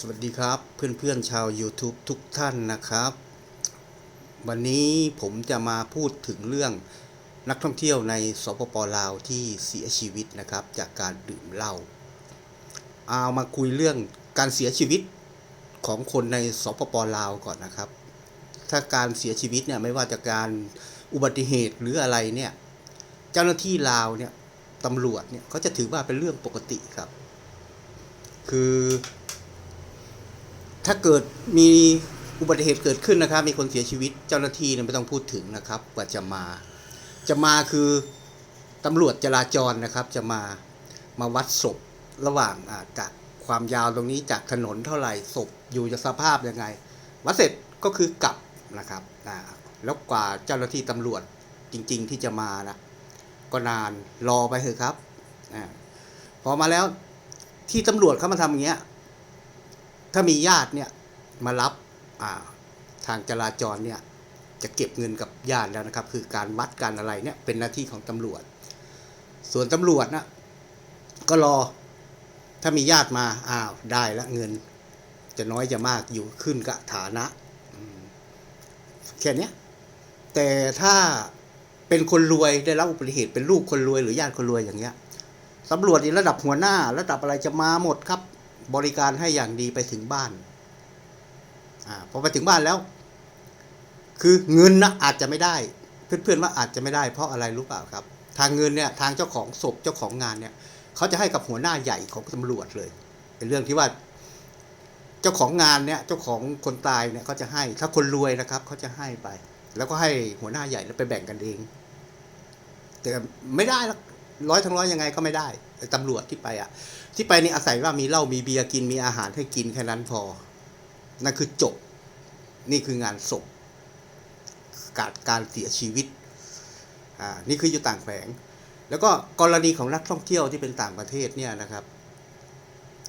สวัสดีครับเพื่อนๆชาว YouTube ทุกท่านนะครับ วันนี้ผมจะมาพูดถึงเรื่องนักท่องเที่ยวในสปปลาวที่เสียชีวิตนะครับ จากการดื่มเหล้าเอามาคุยเรื่องการเสียชีวิตของคนในสปปลาวก่อนนะครับ ถ้าการเสียชีวิตเนี่ยไม่ว่าจากการอุบัติเหตุหรืออะไรเนี่ยเจ้าหน้าที่ลาวเนี่ยตำรวจเนี่ยเขาจะถือว่าเป็นเรื่องปกติครับ คือ ถ้าเกิดมีอุบัติเหตุเกิดขึ้นนะครับ มีคนเสียชีวิตเจ้าหน้าที่เนี่ยไม่ต้องพูดถึงนะครับกว่าจะมา จะมาคือตำรวจจราจรนะครับจะมามาวัดศพระหว่างจากความยาวตรงนี้จากถนนเท่าไหร่ศพอยู่จะสภาพยังไง วัดเสร็จก็คือกลับนะครับแล้วกว่าเจ้าหน้าที่ตำรวจจริง ๆ ที่จะมานะก็นานรอไปเถอะครับอพอมาแล้วที่ตำรวจเขามาทำอย่างเงี้ย ถ้ามีญาติเนี่ยมารับอ่าทางจราจรเนี่ยจะเก็บเงินกับญาติแล้วนะครับ คือการวัดการอะไรเนี่ยเป็นหน้าที่ของตำรวจ ส่วนตำรวจนะก็รอถ้ามีญาติมาอ้าวได้ล้วเงิน จะน้อยจะมากอยู่ขึ้นกับฐานะแค่นี้แต่ถ้าเป็นคนรวยได้รับอุบัติเหตุเป็นลูกคนรวยหรือญาติคนรวยอย่างเงี้ยตำรวจในระดับหัวหน้า ระดับอะไรจะมาหมดครับ บริการให้อย่างดีไปถึงบ้านอพอไปถึงบ้านแล้ว คือเงินนะอาจจะไม่ได้ เพื่อนๆว่าอาจจะไม่ได้ เพราะอะไรรู้เปล่าครับ ทางเงินเนี่ยทางเจ้าของศพเจ้าของงานเนี่ยเขาจะให้กับหัวหน้าใหญ่ของตำรวจเลยเป็นเรื่องที่ว่า เจ้าของงานเนี่ยเจ้าของคนตายเนี่ยเขาจะให้ ถ้าคนรวยนะครับเขาจะให้ไป แล้วก็ให้หัวหน้าใหญ่แล้วไปแบ่งกันเอง แต่ไม่ได้หรอก ร้อยทั้งร้อยยังไงก็ไม่ได้ตำรวจที่ไปอะ ที่ไปนี่อาศัยว่ามีเหล้ามีเบียร์กินมีอาหารให้กินแค่นั้นพอนั่นคือจบ นี่คืองานศพการการเสียชีวิตอ่านี่คืออยู่ต่างแขวงแล้วก็กรณีของนักท่องเที่ยวที่เป็นต่างประเทศเนี่ยนะครับ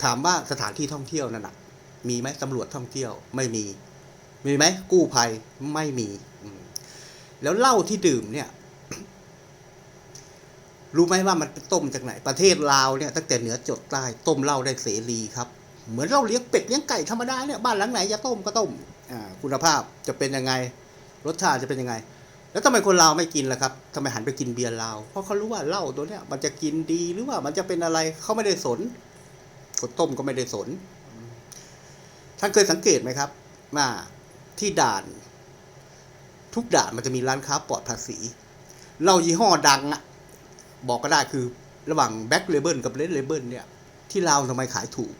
ถามว่าสถานที่ท่องเที่ยวนั่นนะมีไหมตำรวจท่องเที่ยวไม่มี มีไหมกู้ภัยไม่มี แล้วเหล้าที่ดื่มเนี่ย รู้ไหมว่ามันเป็นต้มจากไหน ประเทศลาวเนี่ยตั้งแต่เหนือจดใต้ต้มเหล้าได้เสรีครับ เหมือนเราเลี้ยงเป็ดเลี้ยงไก่ธรรมดาเนี่ยบ้านหลังไหนจะต้มก็ต้มคุณภาพจะเป็นยังไง รสชาติจะเป็นยังไง แล้วทำไมคนลาวไม่กินล่ะครับทำไมหันไปกินเบียร์ลาว เพราะเขารู้ว่าเหล้าตัวเนี้ยมันจะกินดีหรือว่ามันจะเป็นอะไรเขาไม่ได้สนคนต้มก็ไม่ได้สน ท่านเคยสังเกตไหมครับว่าที่ด่าน ทุกด่านมันจะมีร้านค้าปลอดภาษีเหล้ายี่ห้อดังอะ บอกก็ได้คือระหว่างแบ็ k เลเบิลกับเลดเลเบิลเนี่ยที่ลาวทำไมขายถูก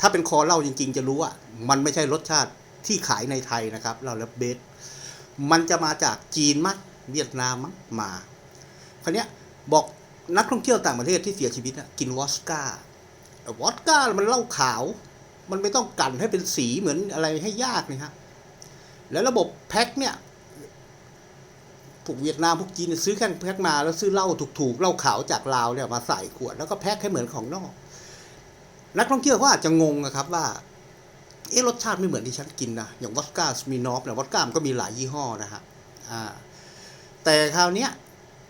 ถ้าเป็นคอเหล้าจริง ๆ จะรู้ว่า มันไม่ใช่รสชาติที่ขายในไทยนะครับเหล้าและเบสมันจะมาจากจีนมั้งเวียดนามมั้งมาคราวนี้บอกนักท่องเที่ยวต่างประเทศที่เสียชีวิตนะกินวอสก้าวอสก้ามันเหล้าขาว มันไม่ต้องกันให้เป็นสีเหมือนอะไรให้ยากนี่ฮะแล้วระบบแพ็คเนี่ย พวกเวียดนามพวกจีนซื้อแค่แพ็คมาแล้วซื้อเหล้าถูกๆเหล้าขาวจากลาวเนี่ยมาใส่ขวดแล้วก็แพ็คให้เหมือนของนอก นักท่องเที่ยวเขาอาจจะงงนะครับว่าเอ๊ะรสชาติไม่เหมือนที่ฉันกินนะอย่างวอดก้าสมีนอฟเนี่ยวอดก้ามันก็มีหลายยี่ห้อนะฮะอ่าแต่คราวเนี้ย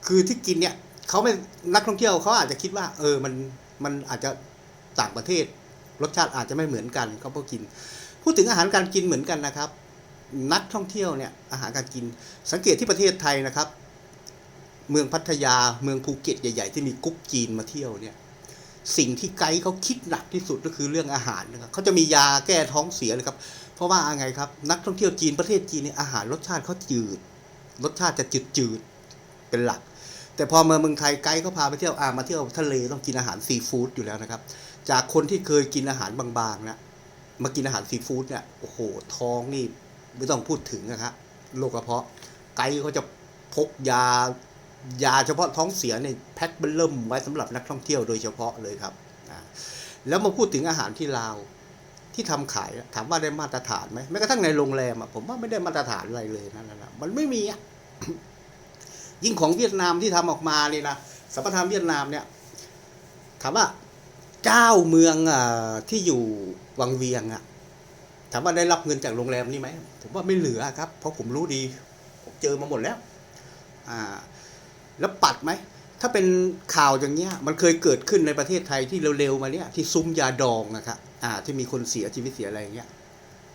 คือที่กินเนี่ยเขาไม่นักท่องเที่ยวเขาอาจจะคิดว่า เออมันมันอาจจะต่างประเทศ รสชาติอาจจะไม่เหมือนกันเขาก็กิน พูดถึงอาหารการกินเหมือนกันนะครับ นักท่องเที่ยวเนี่ยอาหารการกิน สังเกตที่ประเทศไทยนะครับ เมืองพัทยาเมืองภูเก็ตใหญ่ ๆ ที่มีกุ๊กจีนมาเที่ยวเนี่ยสิ่งที่ไกด์เขาคิดหนักที่สุดก็คือเรื่องอาหารนะครับเขาจะมียาแก้ท้องเสียเลยครับเพราะว่าอะไงครับ นักท่องเที่ยวจีนประเทศจีนเนี่ยอาหารรสชาติเขาจืด รสชาติจะจืดจืดๆเป็นหลัก แต่พอมาเมืองไทยไกด์เขาพาไปเที่ยวอ่ามาเที่ยวทะเลต้องกินอาหารซีฟู้ดอยู่แล้วนะครับ จากคนที่เคยกินอาหารบางๆนะมากินอาหารซีฟู้ดเนี่ยโอ้โหท้องนี่ ไม่ต้องพูดถึงนะครับโรคกระเพาะ ไกด์เขาจะพกยายาเฉพาะท้องเสียในแพ็คเบลเริ่มไว้สำหรับนักท่องเที่ยวโดยเฉพาะเลยครับแล้วมาพูดถึงอาหารที่ลาวที่ทำขายถามว่าได้มาตรฐานไหมแม้กระทั่งในโรงแรมผมว่าไม่ได้มาตรฐานอะไรเลยนะนั่นนะมันไม่มีอะยิ่งของเวียดนามที่ทำออกมานี่นะสัมปทานเวียดนามเนี่ย ถามว่าเจ้าเมืองอที่อยู่วังเวียงอะ ถามว่าได้รับเงินจากโรงแรมนี่ไหมผมว่าไม่เหลือครับ เพราะผมรู้ดี ผมเจอมาหมดแล้วอ่าแล้วปัดไหม ถ้าเป็นข่าวอย่างเงี้ย มันเคยเกิดขึ้นในประเทศไทยที่เร็วๆมาเนี้ยที่ซุ้มยาดองนะครับอ่า ที่มีคนเสียชีวิตเสียอะไรอย่างเงี้ย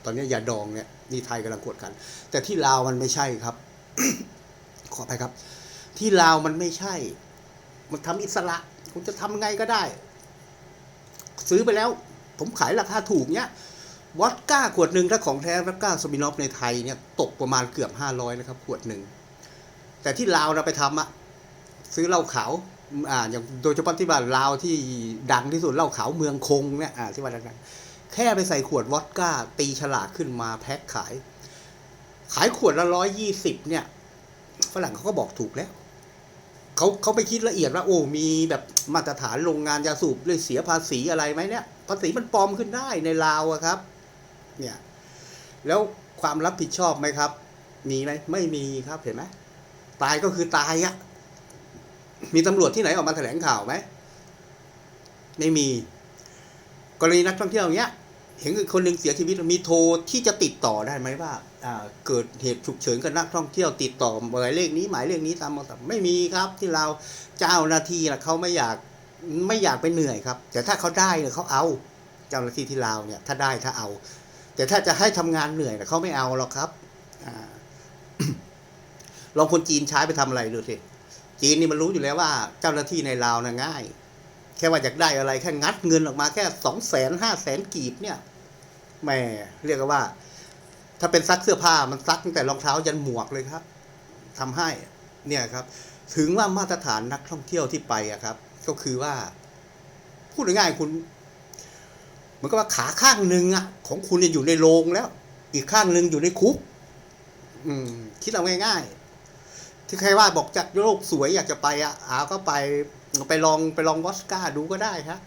ตอนนี้ยาดองเนี่ยนี่ไทยกำลังกวดกัน แต่ที่ลาวมันไม่ใช่ครับ ขออภัยครับ ที่ลาวมันไม่ใช่ มันทำอิสระคุณจะทำไงก็ได้ ซื้อไปแล้ว ผมขายราคาถูกเนี้ย วอดก้าขวดหนึ่งถ้าของแท้วอดก้าสมินอฟในไทยเนี่ยตกประมาณเกือบห้าร้อยนะครับ ขวดหนึ่ง แต่ที่ลาวเราไปทำอะซื้อเหล้าขาวอ่าอย่างโดยเฉพาะที่บ้านลาวที่ดังที่สุดเหล้าขาวเมืองคงเนี่ยอ่าที่ว่าดังแค่ไปใส่ขวดวอดก้า ตีฉลากขึ้นมาแพ็คขาย ขายขวดละร้อยยี่สิบเนี่ยฝรั่งเขาก็บอกถูกแล้วเขาเขาไปคิดละเอียดว่าโอ้มีแบบมาตรฐานโรงงานยาสูบเลยเสียภาษีอะไรไหมเนี่ยภาษีมันปลอมขึ้นได้ในลาวอะครับ เนี่ยแล้วความรับผิดชอบไหมครับ มีไหมไม่มีครับเห็นไหมตายก็คือตายอะมีตำรวจที่ไหนออกมาแถลงข่าวไหมไม่มี กรณีนักท่องเที่ยวย่างเงี้ย เห็นคนหนึ่งเสียชีวิตมีโทรที่จะติดต่อได้ไหมว่าเกิดเหตุฉุกเฉินกับนักท่องเที่ยวติดต่อหมายเลขนี้หมายเลขนี้ตามมาไม่มีครับ ที่เราเจ้าหน้าที่นะเขาไม่อยากไม่อยากไปเหนื่อยครับ แต่ถ้าเขาได้เนี่ยเขาเอา เจ้าหน้าที่ที่ลาวเนี่ย ถ้าได้ถ้าเอา แต่ถ้าจะให้ทำงานเหนื่อยนะเขาไม่เอาหรอกครับอลองคนจีนใช้ไปทำอะไรดูสิจีนนี่มันรู้อยู่แล้วว่าเจ้าหน้าที่ในลาวนะง่าย แค่ว่าอยากได้อะไรแค่งัดเงินออกมาแค่สองแสนห้าแสนกีบเนี่ยแหม่เรียกว่า ถ้าเป็นซักเสื้อผ้ามันซักตั้งแต่รองเท้ายันหมวกเลยครับทำให้เนี่ยครับ ถึงว่ามาตรฐานนักท่องเที่ยวที่ไปอะครับ ก็คือว่า พูดง่ายๆคุณ มือนกับว่าขาข้างหนึ่งอะของคุณเนี่ยอยู่ในโรงแล้ว อีกข้างหนึ่งอยู่ในคุก อืม คิดเอาง่ายๆ ที่ใครว่าบอกจากโลกสวยอยากจะไปอะอาก็ไปไปลองไปลองวอสก้าดูก็ได้ครับ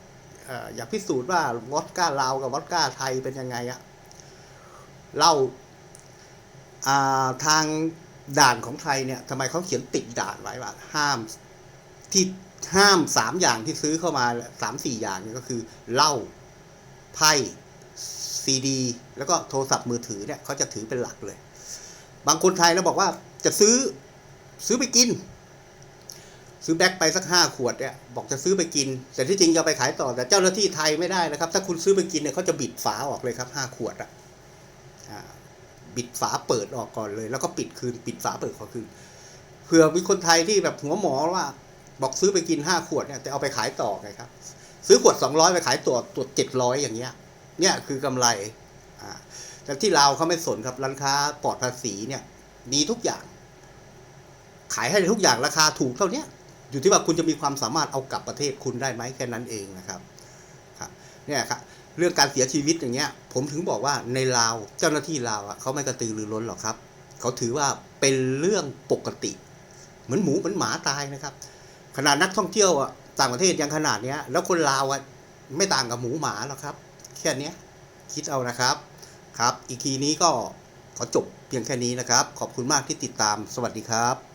อยากพิสูจน์ว่าวอสก้าลาวกับวอสก้าไทยเป็นยังไงอะเล่าทางด่านของไทยเนี่ยทำไมเขาเขียนติดด่านไว้ว่า ห้ามที่ห้ามสามอย่างที่ซื้อเข้ามาสามสี่อย่างนี่ก็คือเหล้า ไพ่ซีดี แล้วก็โทรศัพท์มือถือเนี่ยเขาจะถือเป็นหลักเลย บางคนไทยแล้วบอกว่าจะซื้อซื้อไปกิน ซื้อแบ็คไปสักห้าขวดเนี่ยบอกจะซื้อไปกิน แต่ที่จริงจะไปขายต่อแต่เจ้าหน้าที่ไทยไม่ได้นะครับ ถ้าคุณซื้อไปกินเนี่ยเขาจะบิดฝาออกเลยครับห้าขวดอะอ่าบิดฝาเปิดออกก่อนเลย แล้วก็ปิดคืนปิดฝาเปิดขอคืนเผื่อมีคนไทยที่แบบหัวหมอว่า บอกซื้อไปกินห้าขวดเนี่ยแต่เอาไปขายต่อไงครับ ซื้อขวดสองร้อยไปขายตัวตัวเจ็ดร้อยอย่างเงี้ย เนี่ยคือกำไรอ่าแต่ที่ลาวเขาไม่สนครับร้านค้าปลอดภาษีเนี่ยมีทุกอย่าง ขายให้ทุกอย่างราคาถูกเท่านี้อยู่ที่ว่าคุณจะมีความสามารถเอากลับประเทศคุณได้ไหมแค่นั้นเองนะครับครับเนี่ยครับเรื่องการเสียชีวิตอย่างเงี้ย ผมถึงบอกว่าในลาวเจ้าหน้าที่ลาวอะเขาไม่กระตือรือร้นหรอกครับ เขาถือว่าเป็นเรื่องปกติ เหมือนหมูเหมือนหมาตายนะครับ ขนาดนักท่องเที่ยวอะ ต่างประเทศยังขนาดเนี้ย แล้วคนลาวอะไม่ต่างกับหมูหมาหรอกครับ แค่นี้คิดเอานะครับครับ อีกทีนี้ก็ขอจบเพียงแค่นี้นะครับ ขอบคุณมากที่ติดตามสวัสดีครับ